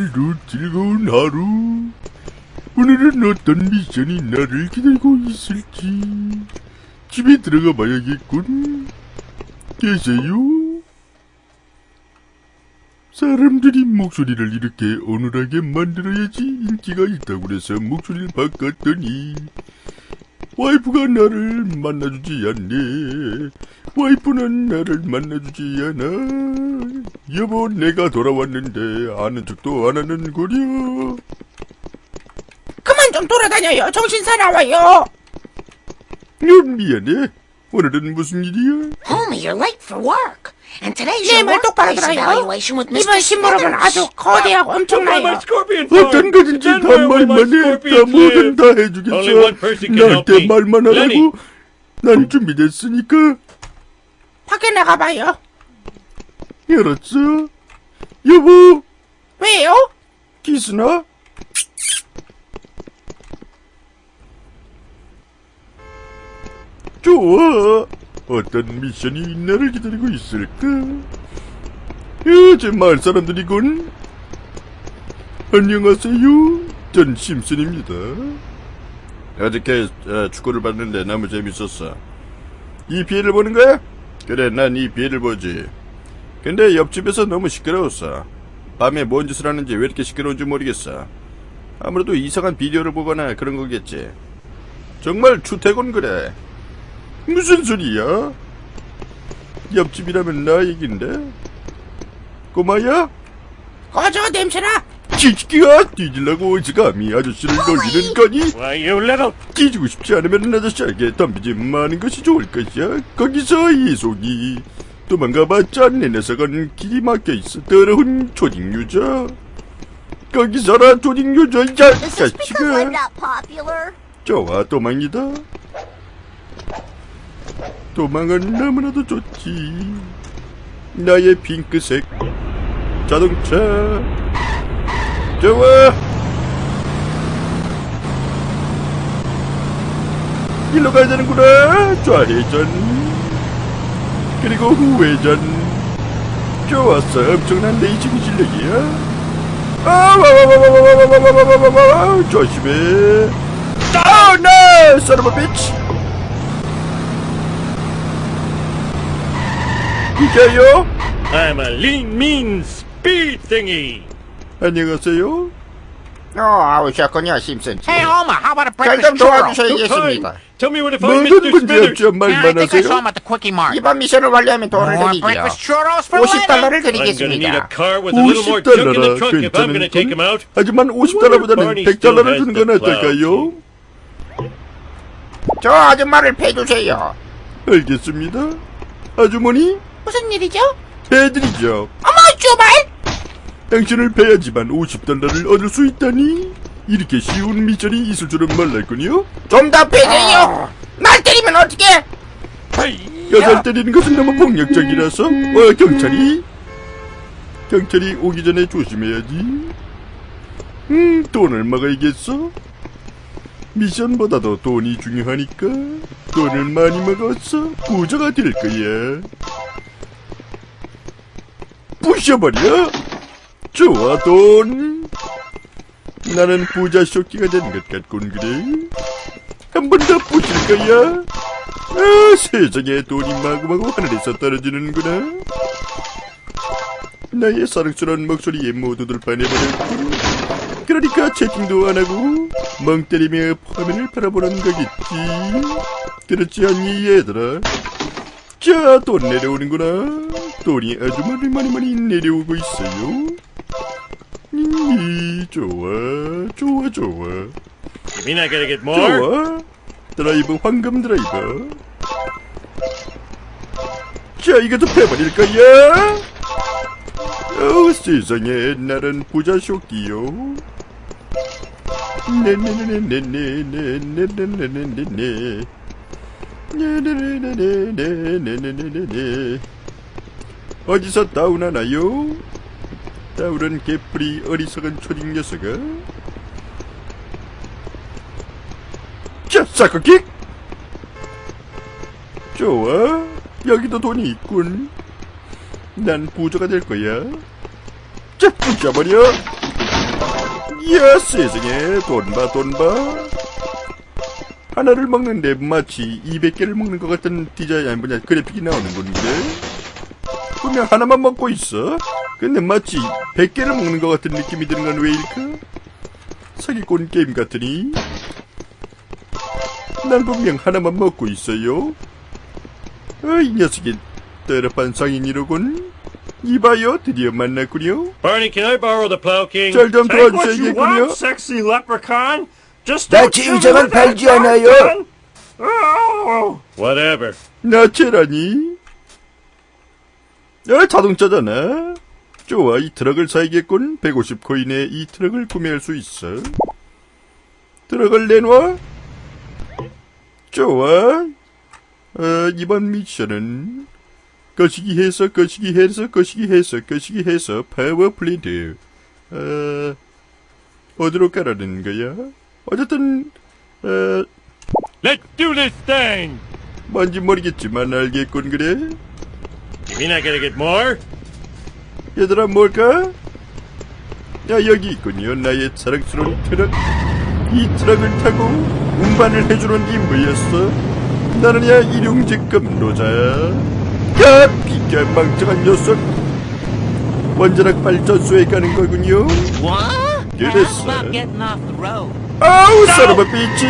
오늘도 즐거운 하루. 오늘은 어떤 미션이 나를 기다리고 있을지. 집에 들어가 봐야겠군. 계세요? 사람들이 목소리를 이렇게 어눌하게 만들어야지 인기가 있다고 그래서 목소리를 바꿨더니 와이프가 나를 만나주지 않네. 와이프는 나를 만나주지 않아. 여보, 내가 돌아왔는데 아는 척도 안 하는 거려. 그만 좀 돌아다녀요. 정신 사나워요. 어, 미안해. 오늘은 무슨 일이야? Homie, you're late for work. And today's 네, your 말 똑바로 들어요. evaluation with Mr. 이번 심부름은 아주. 거대하고 엄청나요. 어떤 거든지 It's 다 unfair when my 말만 해. 다 뭐든. 다 해주겠어. 나한테. 말만. 하라고. 난 준비됐으니까. 밖에 나가봐요. 알았어. 여보, 왜요? 기스나? 좋아. 어떤 미션이 나를 기다리고 있을까? 어제 마을 사람들이군. 안녕하세요. 전 심슨입니다. 어저께 어, 축구를 봤는데 너무 재밌었어. 이 피해를 보는 거야? 그래, 난 이 피해를 보지. 근데 옆집에서 너무 시끄러웠어. 밤에 뭔 짓을 하는지 왜 이렇게 시끄러운지 모르겠어. 아무래도 이상한 비디오를 보거나 그런 거겠지. 정말 추태곤 그래. 무슨 소리야? 옆집이라면 나 얘긴데. 꼬마야? 꺼져 냄새나. 지지기가 뒤질라고 어디서 감히 아저씨를 놀리는 거니? Why, you little... 뒤지고 싶지 않으면 아저씨에게 덤비지 마는 것이 좋을 것이야. 거기서 이송이 도망가봤자 내 녀석은 길이 막혀있어 더러운 조직 유저. 거기서라 조직 유저 이 자- Is this because I'm 자식아. 좋아 도망이다. 도망은 너무나도 좋지. 나의 핑크색 자동차. 좋아. 일로 가야 되는구나. 좌회전. 그리고 후회전. 좋았어. 엄청난 레이싱 실력이야. 아, 와와와와와와와와와와와 조심해. Oh no, son of! 이겨요? I'm a lean, mean speed thingy. 안녕하세요. 어, 오셨군요, 심슨. Hey Homer, how about a 잘 breakfast 좀 churro? No time. 도와주셔야겠습니다. Tell me to find 모든 Mr. 문제 Smithers. 없죠. I 말만 think I saw him at the Quickie Mart. 이번 미션을 완료하면 돈을 More 드리죠. breakfast churros for 50달러를 I'm gonna need a 드리겠습니다. car with a little more junk in the 50달러라 trunk if I'm gonna take him 괜찮은 out. 하지만 50달러보다는 Barney 100달러를 still 주는 건 the 어떨까요? 저 아줌마를 패주세요. 알겠습니다. 아주머니, 무슨 일이죠? 해드리죠. 어머 주말. 당신을 패야지만 50달러를 얻을 수 있다니. 이렇게 쉬운 미션이 있을 줄은 몰랐군요. 좀 더 패세요. 날 때리면 어떡해? 여살 때리는 것은 너무 폭력적이라서 어 경찰이 경찰이 오기 전에 조심해야지 음 돈을 먹어야겠어 미션보다도 돈이 중요하니까 돈을 많이 먹어서 부자가 될 거야 부셔버려 좋아 돈 나는 부자 쇼끼가 되는 것 같군 그래 한 번 더 부실 거야 아, 세상에 돈이 마구마구 하늘에서 떨어지는구나. 나의 사랑스러운 목소리에 모두들 반해버렸군. 그러니까 채팅도 안 하고 멍 때리며 화면을 바라보는 거겠지. 그렇지 않니 얘들아? 자, 돈 내려오는구나. 돈이 아주 많이 많이 많이 내려오고 있어요. 이 좋아, 좋아, 좋아. You mean I gotta get more? 좋아. 드라이브 황금 드라이버. 자, 이것도 패버릴 거야. 어, 세상에, 나는 부자 쇼끼요. 네네네네네네네네네네네. 네네네네네네네네네. 어디서 다운하나요? 다운은 개뿔이 어리석은 초딩 녀석아. 자, 사커킥! 좋아. 여기도 돈이 있군. 난 부자가 될 거야. 자, 부셔버려. 이야 세상에 돈봐 돈봐 하나를 먹는데 마치 200개를 먹는 것 같은 디자인 뭐냐 그래픽이 나오는 건데 분명 하나만 먹고 있어 근데 마치 100개를 먹는 것 같은 느낌이 드는 건 왜일까? 사기꾼 게임 같으니 난 분명 하나만 먹고 있어요 어, 이 녀석이 떠럽한 상인이로군 이봐요 드디어 만났군요 Barney, can I borrow the plow king? 잘좀 Take what you 도와주셔야겠군요 sexy leprechaun. Just 나 don't 지휘 shoot 장을 with that 팔지 않아요. Whatever. 나체라니? 야, 자동차잖아. 좋아, 이 트럭을 사야겠군. 150코인에 이 트럭을 구매할 수 있어. 트럭을 내놔. 좋아. 어, 이번 미션은 거시기 해서, 거시기 해서, 거시기 해서, 거시기 해서, 파워 플리드. 어, 어디로 가라는 거야? 어쨌든, 어, Let's do this thing. 뭔지 모르겠지만 알겠군, 그래? You mean I gotta get more? 얘들아 뭘까? 야 여기 있군요. 나의 사랑스러운 트럭. 이 트럭을 타고 운반을 해주는 임무였어? 나는 야 일용직급 노자야. 야 비켜 망청한 녀석. 원자력 발전소에 가는 거군요. Road? 아우 사람아 삐치!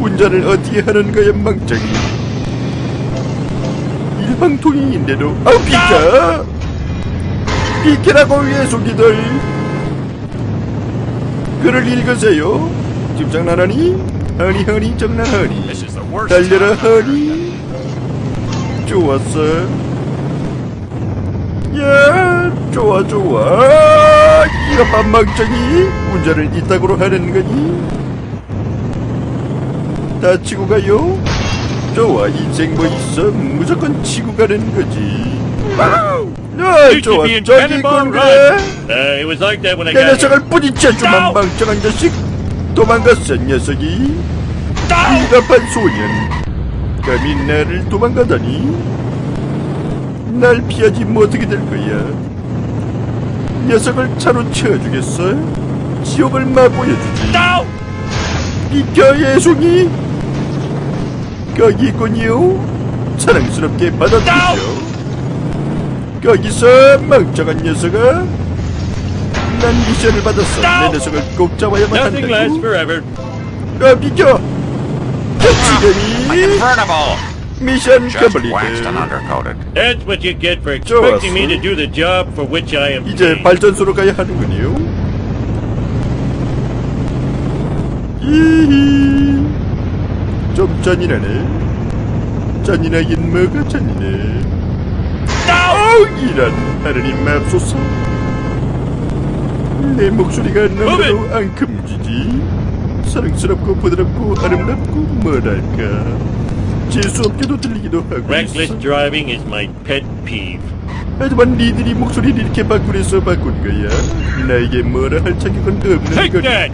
운전을 어떻게 하는 거야 망청이 일방통행인데도 아우 비켜 비키라고 위에속이들. 글을 읽으세요. 지금 장난하니? 허니 허니 장난하니. 달려라 허니. 좋았어. 야 좋아 좋아. 이거 반망정이 운전을 이따구로 하는 거니? 다 치고 가요 좋아 인생 뭐 있어? 무조건 치고 가는 거지. 야 You should 좋아. 저기 Cannonball 있군 Run. 그래 it was like that when I 내. 녀석을 뿌리쳐주만 망청한 자식. 도망갔어 녀석이. 비겁한 소년. 감히 나를 도망가다니? 날 피하지 못하게 될 거야. 녀석을 차로 채워주겠어? 지옥을 맛보여주지! 비켜 예송이 거기 있군요 사랑스럽게 받아들이죠 거기서 망청한 녀석아 난 미션을 받았어 내 녀석을 꼭 잡아야만 Nothing lasts 한다고 forever. 아 비켜 지금이 Convertible. 미션 Just waxed and 컴플리트 undercoated. That's what you get for 좋았어. expecting me to do the job for which I am 이제 paid. 발전소로 가야 하는군요 이히 좀 잔인하네. 잔인하긴 뭐가 잔인해 아우 이란 하느님 맙소사. 내 목소리가 너무도 앙큼지지. 사랑스럽고 부드럽고 아름답고 뭐랄까. 재수없게도 들리기도 하고 Reckless driving is my pet peeve. 하지만 니들이 목소리를 이렇게 바꾸래서 바꾼 거야. 나에게 뭐라 할 자격은 없는! 거니까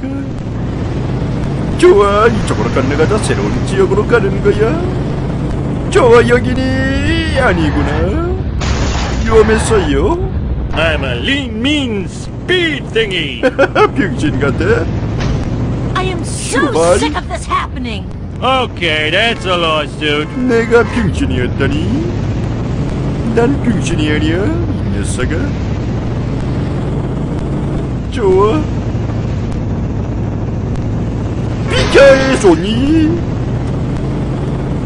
좋아 이쪽으로 건너가자 새로운 지역으로 가는 거야 좋아 여기니 아니구나 위험했어요 I'm a lean, mean speed thingy. 병신 같아 I am so Goodbye. sick of this happening. okay, that's a lawsuit. 내가 병신이었다니 난 병신이 아니야 이 녀석아 좋아 비켜의 손이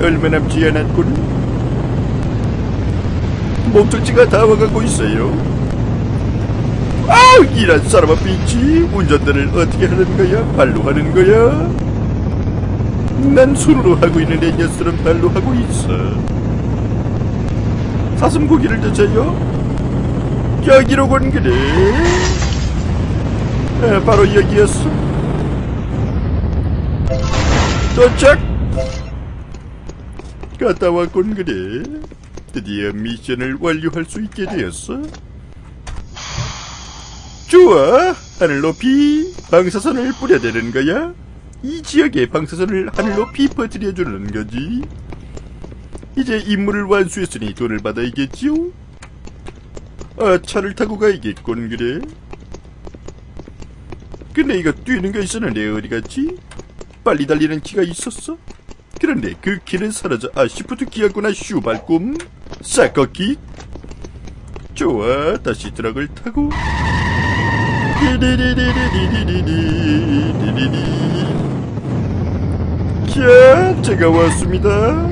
얼마 남지 않았군 목적지가 다 와가고 있어요 아우 이란 사람아 삐치 운전대를 어떻게 하는 거야 발로 하는 거야 난 손으로 하고 있는 애녀처럼 발로 하고 있어. 사슴 고기를 드세요. 여기로군 그래. 아, 바로 여기였어. 도착. 갔다 왔군 그래. 드디어 미션을 완료할 수 있게 되었어. 좋아. 하늘 높이 방사선을 뿌려대는 거야. 이 지역에 방사선을 하늘 높이 퍼뜨려주는 거지. 이제 임무를 완수했으니 돈을 받아야겠지요? 아, 차를 타고 가야겠군, 그래. 근데 이거 뛰는 거 있었는데 어디 갔지? 빨리 달리는 키가 있었어? 그런데 그 키는 사라져. 아 시프트 키였구나 슈발꿈. 사커키 좋아 다시 드락을 타고. 자 제가 왔습니다.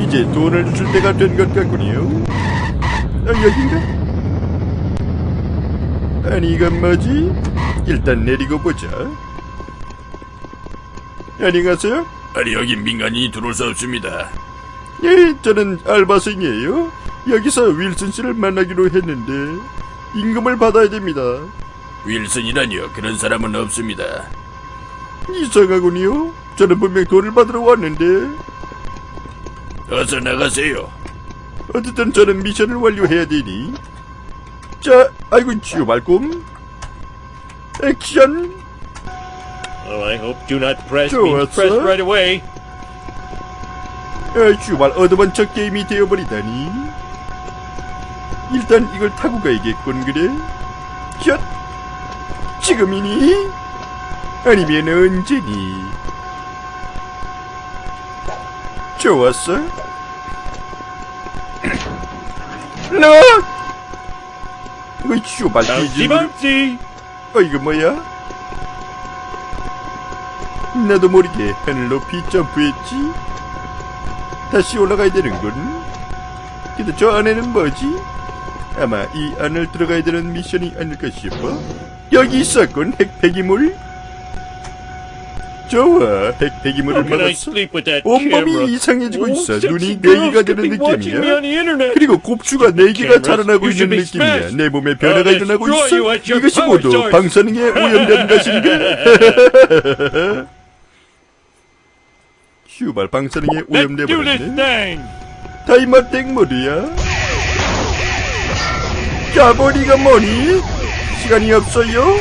이제 돈을 줄 때가 된 것 같군요. 아 여긴가? 아니 이건 뭐지? 일단 내리고 보자. 안녕하세요? 아니 여긴 민간인이 들어올 수 없습니다. 예 저는 알바생이에요. 여기서 윌슨 씨를 만나기로 했는데 임금을 받아야 됩니다. 윌슨이라니요. 그런 사람은 없습니다. 이상하군요. 저는 분명 돈을 받으러 왔는데. 어서 나가세요. 어쨌든 저는 미션을 완료해야 되니. 자 아이고 지우 말꿈 액션 Oh, I hope do not press Sure, means press right away. 아, 주말 어드벤처 게임이 되어버리다니. 일단 이걸 타고 가야겠군, 그래? 샷! 지금이니? 아니면 언제니? 좋았어? 너! 이거 Bouncy 뒤지. 어, 이거 뭐야? 나도 모르게 하늘 높이 점프했지? 다시 올라가야 되는군. 근데 저 안에는 뭐지? 아마 이 안을 들어가야 되는 미션이 아닐까 싶어. 여기 있었군, 핵폐기물. 좋아, 핵폐기물을 that 온몸이? 이상해지고 Oh, 있어. sexy 눈이 girls 네 개가 could 되는 느낌이야. 그리고 곱추가 네 개가 cameras, 자라나고 you should 있는 느낌이야. 내 몸에 변화가 일어나고 있어. 이것이 모두. 방사능에 오염된 것인가? 휴발 방사능에 Let's 오염돼 do this 버렸네. thing. 타이머 땡머리야. 자버리가 뭐니? 시간이 없어요?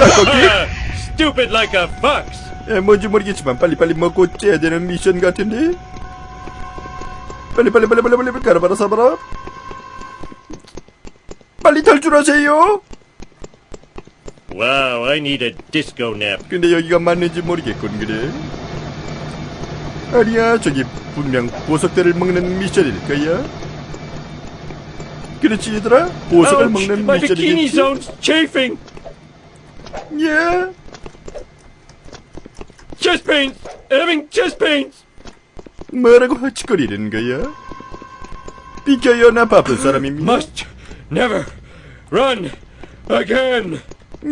Ah, stupid like a fox. 예, 뭔지 모르겠지만 빨리빨리 먹고 째야 되는 미션 같은데? 빨리 빨리 빨리 빨리 빨리 가라바라 사바라 빨리 탈출하세요 Wow, I need a disco nap. 근데 여기가 맞는지 모르겠군 그래 아니야 저기 분명 보석들을 먹는 미션일 거야 그렇지 얘들아 보석을 Ouch, 먹는 my bikini 미션이겠지 zone's chafing. 예 Chest pains. Having chest pains. 뭐라고 허치거리는 거야 비켜요 나 바쁜 사람입니다 Must never run again.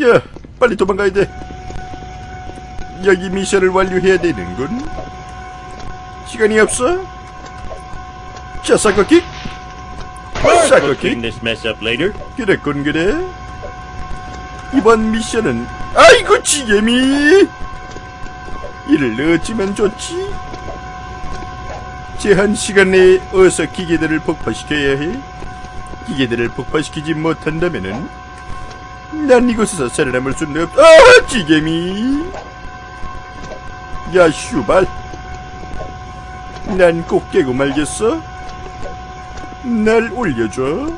야, 빨리 도망가야 돼. 여기 미션을 완료해야 되는군. 시간이 없어. 자, 사커킥. 사커킥. this mess up later. 그랬군, 그래. 이번 미션은, 아이고, 지게미! 이를 넣었지면 좋지. 제한 시간 내에 어서 기계들을 폭파시켜야 해. 기계들을 폭파시키지 못한다면은, 난 이곳에서 살아남을 수는 없, 아, 지게미! 야, 슈발. 난 꼭 깨고 말겠어. 날 올려줘.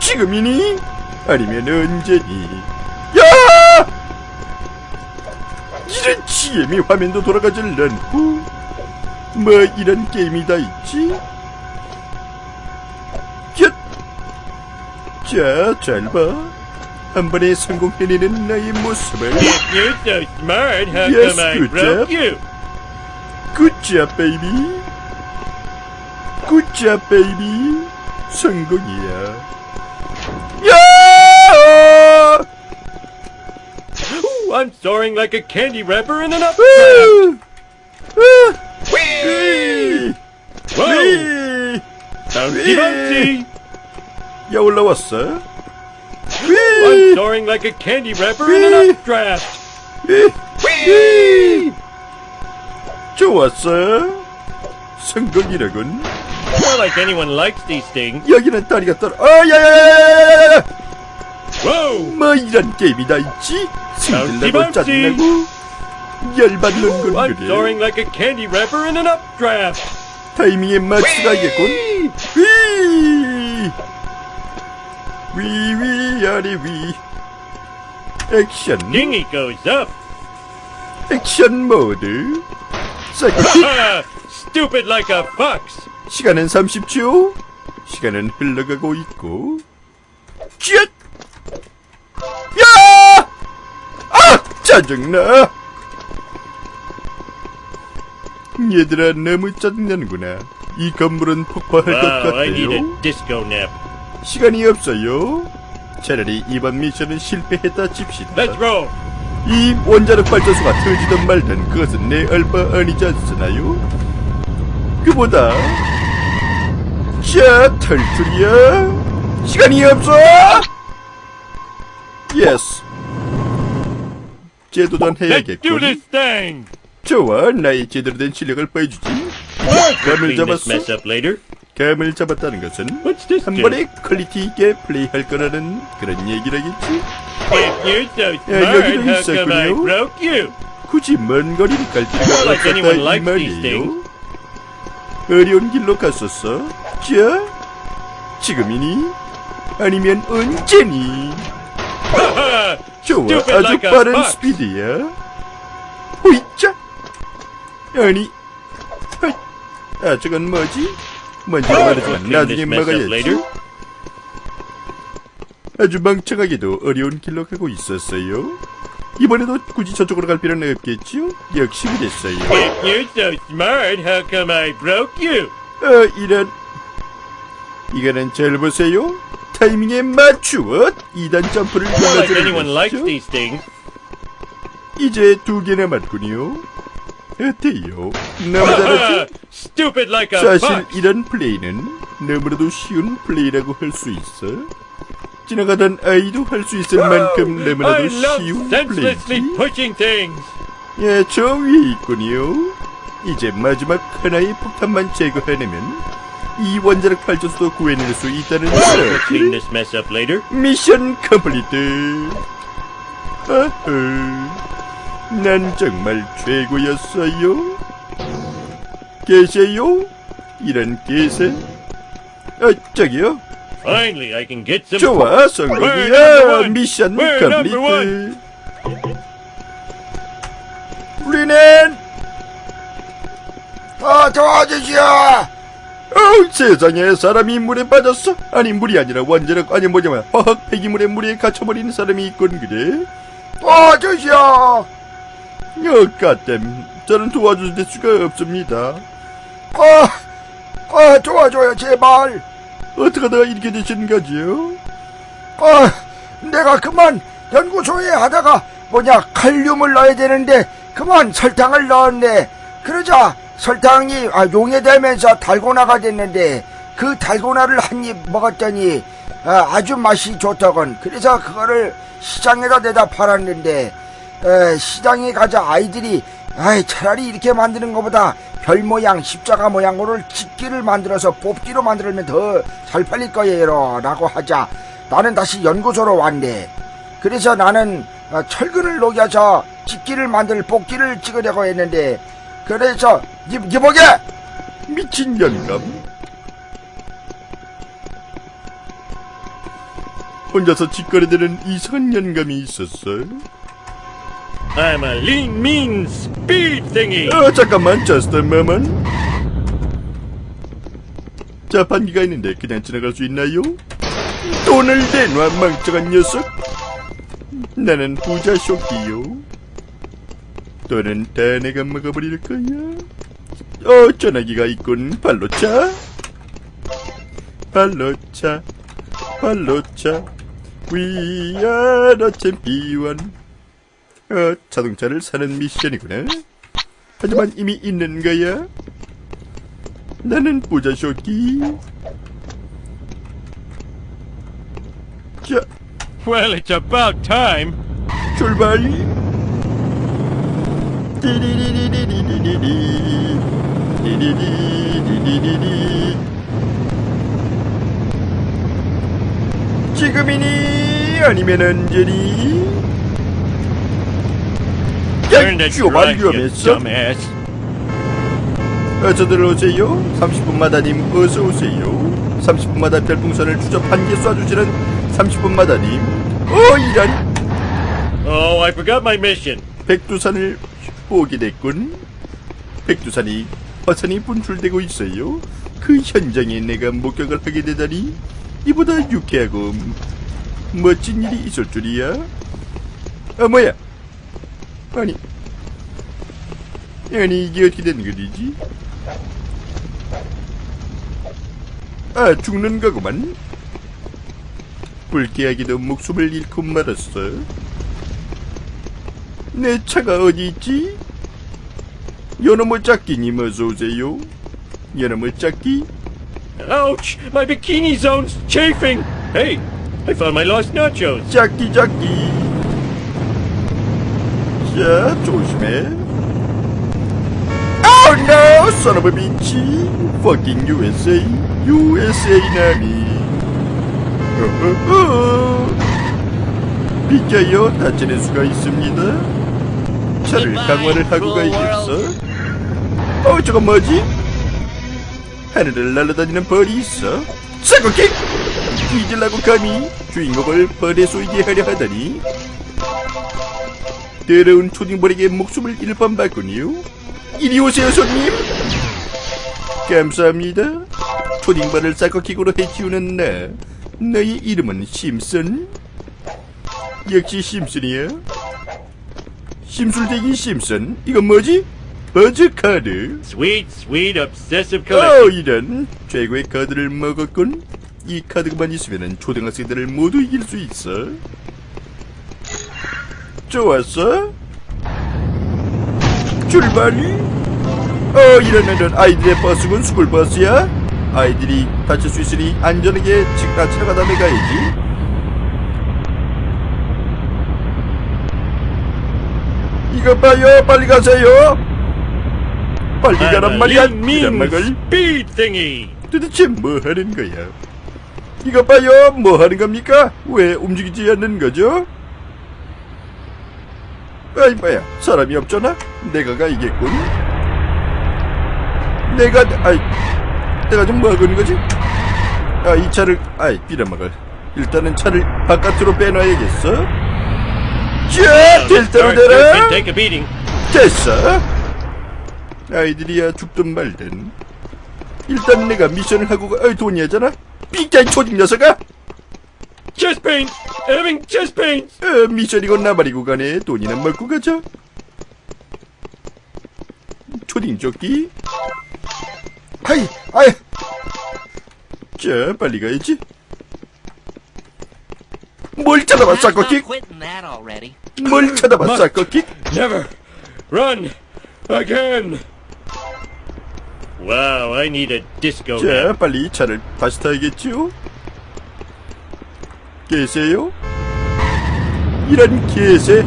지금이니? 아니면 언제니? 야! 이런 GM이 화면도 돌아가질 않고 뭐 이런 게임이 다 있지? 야! 자, 잘 봐. 한 번에 성공해내는 나의 모습을 You're so smart. How Yes, come I good broke job. you? Good job, baby. Good job, baby. 성공이야. 야! Ooh, I'm soaring like a candy wrapper in an up. 야 올라왔어? I'm soaring like a candy wrapper in an updraft. 으이! 으이! 좋았어 성공이라군 Not like anyone likes these things. 여기는 다리가 떨어 아야야야야야야야 Whoa! 뭐 이런 게임이 다 있지? 승질나고 바운시, 짜증나고 열받는 건 I'm 그래 soaring like a candy wrapper in an updraft. 타이밍에 맞추가겠군 위 위위 아래 위 액션 Dinghy goes up. 액션 모드 Ah, stupid like a fox. 시간은 30초 시간은 흘러가고 있고 쥐엇 야! 아! 짜증나 얘들아 너무 짜증나는구나 이 건물은 폭파할 것 Wow, I need 같아요 a disco nap. 시간이 없어요 차라리 이번 미션은 실패했다 칩시다 Let's roll. 이 원자력 발전소가 터지든 말든 그것은 내 얼마 아니지 않으나요? 그보다 자 탈출이야 시간이 없어 예스 재도전해야겠군 this thing. 좋아 나의 제대로 된 실력을 보여주지 감을 잡았어. 감을 잡았다는 것은 한? 번에 퀄리티 있게 플레이할 거라는 그런 얘기라겠지 If you're so smart, how come I broke you? 굳이 먼 거리를 갈 필요가 Like 없었다 이 likes these 말이에요. 어려운 길로 갔었어. 자, 지금이니? 아니면 언제니? 좋아, Stupid 아주 like a 빠른 fox. 스피드야. 호이자. 아니, 헐. 아 저건 뭐지? 모르지만 Clean 나중에 먹어야지. 아주 멍청하게도 어려운 길로 가고 있었어요. 이번에도 굳이 저쪽으로 갈 필요는 없겠지요? 역시 그랬어요. If you're so smart, how come I broke you? 어, 이런. 이거는 잘 보세요. 타이밍에 맞추어 2단 점프를 Not like anyone 눌러주는 likes 것이죠. these things. 이제 두개 남았군요. 어때요? 너무 잘했죠? Stupid like a 사실 fox. 이런 플레이는 너무나도 쉬운 플레이라고 할 수 있어. 지나가던 아이도 할 수 있을 만큼 너무나도 쉬운 things. 예, 저 위에 있군요. 이제 마지막 하나의 폭탄만 제거해내면 이 원자력 발전소도 구해낼 수 있다는 later. 미션 컴플리트. 아흐, 난 정말 최고였어요. 계세요? 이런 계세? 아, 저기요. Finally, I can get some. 성공이야. one. 미션 컴플리트. 우리는 어, 도와주시오! 어우 세상에 사람이 물에 빠졌어? 아니 물이 아니라 원자력 아니 뭐냐면 화학 폐기물에 물에 갇혀버린 사람이 있건 그래? 도와주시오! 어 까땜 저는 도와줄 수가 없습니다 어, 어, 도와줘요, 제발! 어떻게 하다가 이렇게 되신 거지요? 어, 내가 그만 연구소에 하다가 뭐냐 칼륨을 넣어야 되는데 그만 설탕을 넣었네. 그러자 설탕이 아, 용해되면서 달고나가 됐는데 그 달고나를 한 입 먹었더니 아, 아주 맛이 좋더군. 그래서 그거를 시장에다 내다 팔았는데 에, 시장에 가자 아이들이 아이 차라리 이렇게 만드는 것보다 별 모양 십자가 모양으로 집기를 만들어서 뽑기로 만들면 더 잘 팔릴 거예요 라고 하자. 나는 다시 연구소로 왔네. 그래서 나는 어, 철근을 녹여서 집기를 만들 뽑기를 찍으려고 했는데 그래서 이, 이보게! 미친 영감. 혼자서 짓거리되는 이상한 영감이 있었어 I'm a lean, mean speed thingy. 어 잠깐만 just a moment. 자 반기가 있는데 그냥 지나갈 수 있나요? 돈을 내놔 멍청한 녀석. 나는 부자 쇼끼요. 돈은 다 내가 먹어버릴 거야. 어 전화기가 있군. 발로 차. 발로 차. 발로 차. We are the champion 어 자동차를 사는 미션이구나. 하지만 이미 있는 거야. 나는 부자 쇼끼 자 Well, it's about time. 출발. 디디디디디디디디 디디디디디디디 지금이니 아니면 언제니 야 dumbass. 어서들 오세요 30분마다님 어서 오세요 30분마다 별풍선을 추적 한개 쏴주시는 30분마다님 어 이런 Oh, I forgot my mission. 백두산을 보게 됐군. 백두산이 화산이 분출되고 있어요. 그 현장에 내가 목격을 하게 되다니 이보다 유쾌하고 멋진 일이 있을 줄이야. 아 뭐야? 아니 아니 이게 어떻게 된 거지? 아 죽는 거구만. 불쾌하게도 목숨을 잃고 말았어. 내 차가 어디 있지? 요놈의 짝기님 어서 오세요. 요놈의 짝기? Ouch! My bikini zone's chafing. Hey, I found my lost nachos. 짝기 짝기. 자 조심해. Oh no, son of a bitch. Fucking USA, USA. 어허허. 비켜요, 다치는 수가 있습니다. 차를 강화를 하고 가야겠어. 어, 저건 뭐지? 하늘을 날아다니는 벌이 있어. 사고킥! 뒤질라고 감히 주인공을 벌에 쏘이게 하려 하다니. 더러운 초딩벌에게 목숨을 잃을 뻔봤군요. 이리 오세요, 손님. 감사합니다. 초딩벌을 사고킥으로 해치우는 나. 너의 이름은 심슨? 역시 심슨이야. 심술대기 심슨. 이건 뭐지? 버즈 카드. Sweet, sweet, obsessive 어. 이런 최고의 카드를 먹었군. 이 카드만 있으면 초등학생들을 모두 이길 수 있어. 좋았어. 출발. 어, 이런 이런 아이들의 버스군 스쿨 버스야. 아이들이 다칠 수 있으니 안전하게 집 가치러 가다 가야지. 이거 봐요, 빨리 가세요. 빨리 가란 말이야, 이런 막을. thingy. 도대체 뭐 하는 거야? 이거 봐요, 뭐 하는 겁니까? 왜 움직이지 않는 거죠? 아이, 뭐야, 사람이 없잖아? 내가 가야겠군. 내가, 아이, 내가 좀 뭐 하고 있는 거지? 아, 이 차를, 아이, 빌어먹을. 일단은 차를 바깥으로 빼놔야겠어. 자, a beating. 됐어. 아이들이야 죽든 말든. 일단 내가 미션을 하고 가. 어이 돈이 하잖아. 삐까이 초딩 녀석아. Chest pain. Having chest pain. 어, 미션이고 나발이고 가네. 돈이나 먹고 가자. 초딩 조끼. 하이, 아이, 자 빨리 가야지. 뭘 쳐다봐 already. 뭘 쳐다봐 싹거킥. Never. Run. Again. Wow, I need a disco 자. 빨리 차를 다시 타야겠지요. 계세요? 이런 개새.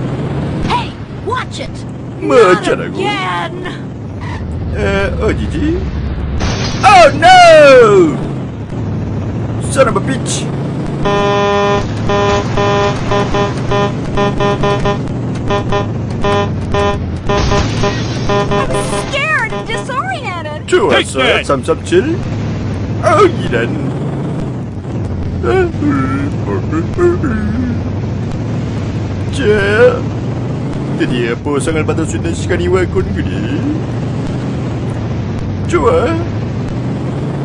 Hey, watch it. 뭐 어쩌라고. again. 에, 어디지? Oh no! Son of a bitch! Scared and disoriented. 좋았어, Take that! 337. 어, 이런. 자, 드디어 보상을 받을 수 있는 시간이 왔군, 그리. 좋아.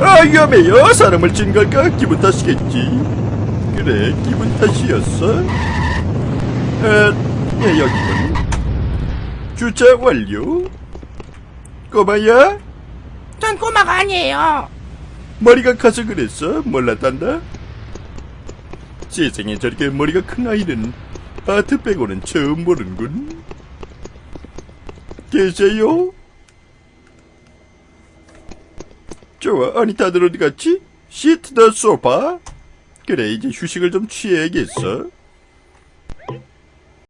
아, 위험해요. 사람을 찐 걸까? 기분 탓이겠지. 그래, 기분 탓이었어. 아, 예, 여기군. 주차 완료. 꼬마야? 전 꼬마가 아니에요. 머리가 커서 그랬어? 몰랐단다? 세상에 저렇게 머리가 큰 아이는 아트 빼고는 처음 보는군. 계세요? 좋아, 아니 다들 어디 갔지? 시트 더 소파? 그래, 이제 휴식을 좀 취해야겠어.